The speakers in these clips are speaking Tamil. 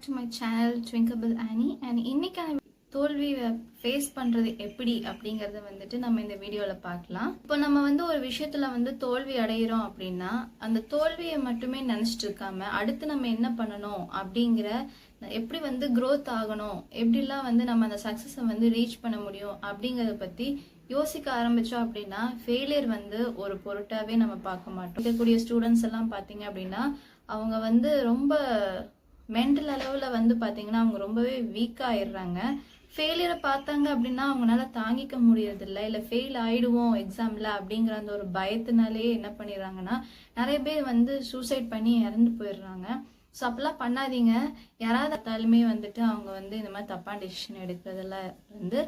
To my channel ட்விங்கபிள் Aani and இன்றைக்கான தோல்வியை ஃபேஸ் பண்ணுறது எப்படி அப்படிங்கிறத வந்துட்டு நம்ம இந்த வீடியோவில் பார்க்கலாம். இப்போ நம்ம வந்து ஒரு விஷயத்தில் வந்து தோல்வி அடைகிறோம் அப்படின்னா அந்த தோல்வியை மட்டுமே நினச்சிட்டு இருக்காம அடுத்து நம்ம என்ன பண்ணணும் அப்படிங்கிற எப்படி வந்து க்ரோத் ஆகணும் எப்படிலாம் வந்து நம்ம அந்த சக்ஸஸை வந்து ரீச் பண்ண முடியும் அப்படிங்கிறத பற்றி யோசிக்க ஆரம்பிச்சோம் அப்படின்னா ஃபெயிலியர் வந்து ஒரு பொருட்டாவே நம்ம பார்க்க மாட்டோம். இருக்கக்கூடிய ஸ்டூடெண்ட்ஸ் எல்லாம் பார்த்தீங்க அப்படின்னா அவங்க வந்து ரொம்ப மென்டல் அளவில் வந்து பார்த்தீங்கன்னா அவங்க ரொம்பவே வீக் ஆயிடுறாங்க. ஃபெயிலியரை பார்த்தாங்க அப்படின்னா அவங்களால தாங்கிக்க முடியறதில்ல. இல்லை ஃபெயில் ஆயிடுவோம் எக்ஸாமில் அப்படிங்கிற அந்த ஒரு பயத்தினாலே என்ன பண்ணிடுறாங்கன்னா நிறைய பேர் வந்து சூசைட் பண்ணி இறந்து போயிடுறாங்க. ஸோ அப்போல்லாம் பண்ணாதீங்க. யாராவது பார்த்தாலுமே வந்துட்டு அவங்க வந்து இந்த மாதிரி தப்பான டெசிஷன் எடுக்கிறதுல வந்து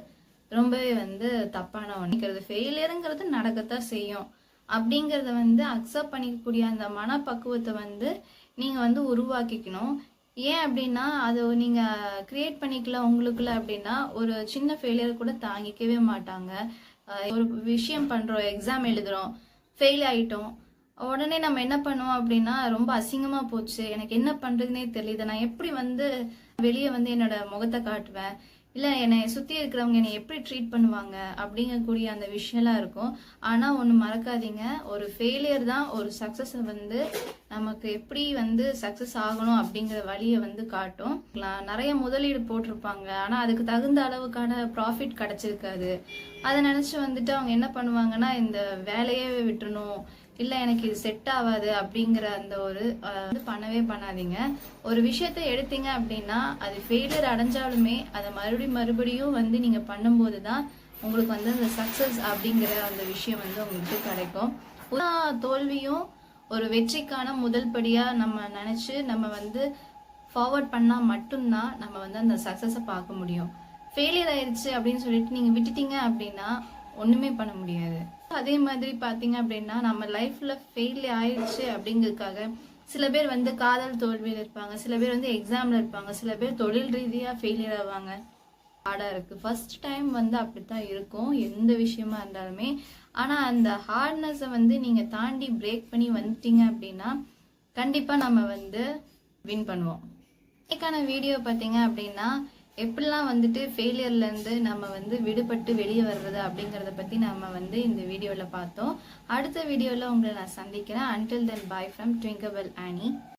ரொம்பவே வந்து தப்பான ஒன்றுக்கிறது ஃபெயிலியருங்கிறது நடக்கத்தான் செய்யும். அப்படிங்கிறத வந்து அக்செப்ட் பண்ணிக்கக்கூடிய அந்த மனப்பக்குவத்தை வந்து நீங்கள் வந்து உருவாக்கிக்கணும். ஏன் அப்படின்னா அது நீங்கள் கிரியேட் பண்ணிக்கல உங்களுக்குள்ள அப்படின்னா ஒரு சின்ன ஃபெயிலியர் கூட தாங்கிக்கவே மாட்டாங்க. ஒரு விஷயம் பண்ணுறோம் எக்ஸாம் எழுதுகிறோம் ஃபெயில் ஆகிட்டோம் உடனே நம்ம என்ன பண்ணுவோம் அப்படின்னா ரொம்ப அசிங்கமாக போச்சு. எனக்கு என்ன பண்ணுறதுனே தெரியல. நான் எப்படி வந்து வெளியே வந்து என்னோட முகத்தை காட்டுவேன்? இல்லை என்னை சுற்றி இருக்கிறவங்க என்னை எப்படி ட்ரீட் பண்ணுவாங்க அப்படிங்கக்கூடிய அந்த விஷயம்லாம் இருக்கும். ஆனால் ஒன்று மறக்காதீங்க. ஒரு ஃபெயிலியர் தான் ஒரு சக்ஸஸை வந்து நமக்கு எப்படி வந்து சக்ஸஸ் ஆகணும் அப்படிங்கிற வழியை வந்து காட்டும். நிறைய முதலீடு போட்டிருப்பாங்க. ஆனால் அதுக்கு தகுந்த அளவுக்கான ப்ராஃபிட் கிடச்சிருக்காது. அதை நினச்சி வந்துட்டு அவங்க என்ன பண்ணுவாங்கன்னா இந்த வேலையே விட்டுணும் இல்லை எனக்கு இது செட் ஆகாது அப்படிங்கிற அந்த ஒரு வந்து பண்ணவே பண்ணாதீங்க. ஒரு விஷயத்த எடுத்தீங்க அப்படின்னா அது ஃபெயிலியர் அடைஞ்சாலுமே அதை மறுபடியும் மறுபடியும் வந்து நீங்கள் பண்ணும்போது தான் உங்களுக்கு வந்து அந்த சக்ஸஸ் அப்படிங்கிற அந்த விஷயம் வந்து உங்களுக்கு கிடைக்கும். தோல்வியும் ஒரு வெற்றிக்கான முதல் படியாக நம்ம நினச்சி நம்ம வந்து ஃபார்வர்ட் பண்ணால் மட்டும்தான் நம்ம வந்து அந்த சக்ஸஸை பார்க்க முடியும். ஃபெயிலியர் ஆயிடுச்சு அப்படின்னு சொல்லிட்டு நீங்கள் விட்டுட்டீங்க அப்படின்னா ஒன்றுமே பண்ண முடியாது. அதே மாதிரி பார்த்தீங்க அப்படின்னா நம்ம லைஃப்பில் ஃபெயில் ஆயிடுச்சு அப்படிங்கிறதுக்காக சில பேர் வந்து காதல் தோல்வியில் இருப்பாங்க. சில பேர் வந்து எக்ஸாமில் இருப்பாங்க. சில பேர் தொழில் ரீதியாக ஃபெயிலியர் ஆவாங்க. ஹார்டாக இருக்குது ஃபஸ்ட் டைம் வந்து அப்படித்தான் இருக்கும். எந்த விஷயமா இருந்தாலுமே. ஆனால் அந்த ஹார்ட்னஸை வந்து நீங்கள் தாண்டி பிரேக் பண்ணி வந்துட்டீங்க அப்படின்னா கண்டிப்பாக நம்ம வந்து வின் பண்ணுவோம். இன்னைக்கான வீடியோ பார்த்தீங்க அப்படின்னா எப்படிலாம் வந்துட்டு ஃபெயிலியர்லேருந்து நம்ம வந்து விடுபட்டு வெளியே வர்றது அப்படிங்கிறத பற்றி நம்ம வந்து இந்த வீடியோவில் பார்த்தோம். அடுத்த வீடியோவில் உங்களை நான் சந்திக்கிறேன். Until then bye from ட்விங்கபிள் Aani